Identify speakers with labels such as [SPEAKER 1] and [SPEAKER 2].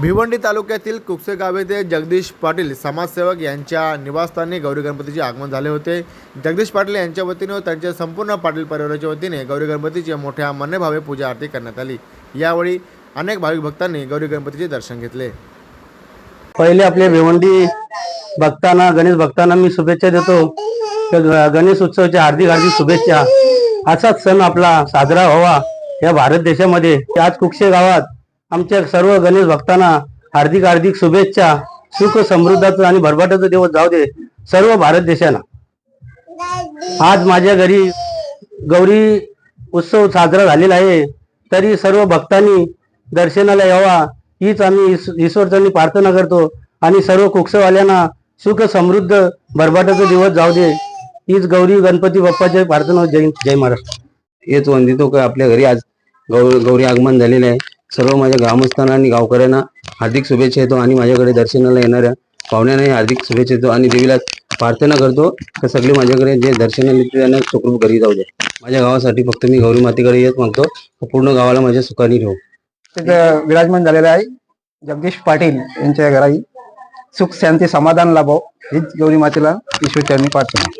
[SPEAKER 1] भिवंडी तालुक्यातील कुकसेगाव येथे जगदीश पाटील समाजसेवक यांच्या निवासस्थानी गौरी गणपतीचे आगमन झाले होते. जगदीश पाटील यांच्या वतीने व त्यांच्या संपूर्ण पाटील परिवाराच्या वतीने गौरी गणपतीची मोठ्या मन्यभावे पूजा आरती करण्यात आली. यावेळी अनेक भाविक भक्तांनी गौरी गणपतीचे दर्शन घेतले.
[SPEAKER 2] पहिले आपले भिवंडी भक्तांना गणेश भक्तांना मी शुभेच्छा देतो. तर गणेश उत्सवाच्या हार्दिक हार्दिक शुभेच्छा. असाच सण आपला साजरा व्हावा या भारत देशामध्ये. आज कुक्षे गावात आमच्या सर्व गणेश भक्तांना हार्दिक हार्दिक शुभेच्छा सुख समृद्धाचं आणि भरभराटाचं दिवस जाऊ दे सर्व भारत देशाला. आज माझ्या घरी गौरी उत्सव साजरा झालेला आहे. तरी सर्व भक्तांनी दर्शनाला यावा. हीच आम्ही ईश- ईश्वरचरणी प्रार्थना करतो. आणि सर्व कुक्षवाल्यांना सुख समृद्ध भरभाटाचा दिवस जाऊ दे. हीच गौरी गणपती बाप्पाच्या प्रार्थना जय जय महाराष्ट्र.
[SPEAKER 3] हेच वंदितो का आपल्या घरी आज गौ गौरी आगमन झालेलं आहे. सर्व माझ्या ग्रामस्थांना आणि गावकऱ्यांना हार्दिक शुभेच्छा येतो आणि माझ्याकडे दर्शनाला येणाऱ्या पाहुण्यांनाही हार्दिक शुभेच्छा येतो आणि देवीला प्रार्थना करतो तर सगळे माझ्याकडे जे दर्शनाला येते त्यांना सुखरूप घरी जाऊ दे. माझ्या गावासाठी फक्त मी गौरी मातेकडे येत मागतो. पूर्ण गावाला माझ्या सुखाने ठेवू.
[SPEAKER 4] विराजमान झालेला आहे जगदीश पाटील यांच्या घराई. सुख शांती समाधान लाभाव हीच गौरी मातेला ईश्वरचरणी प्रार्थना.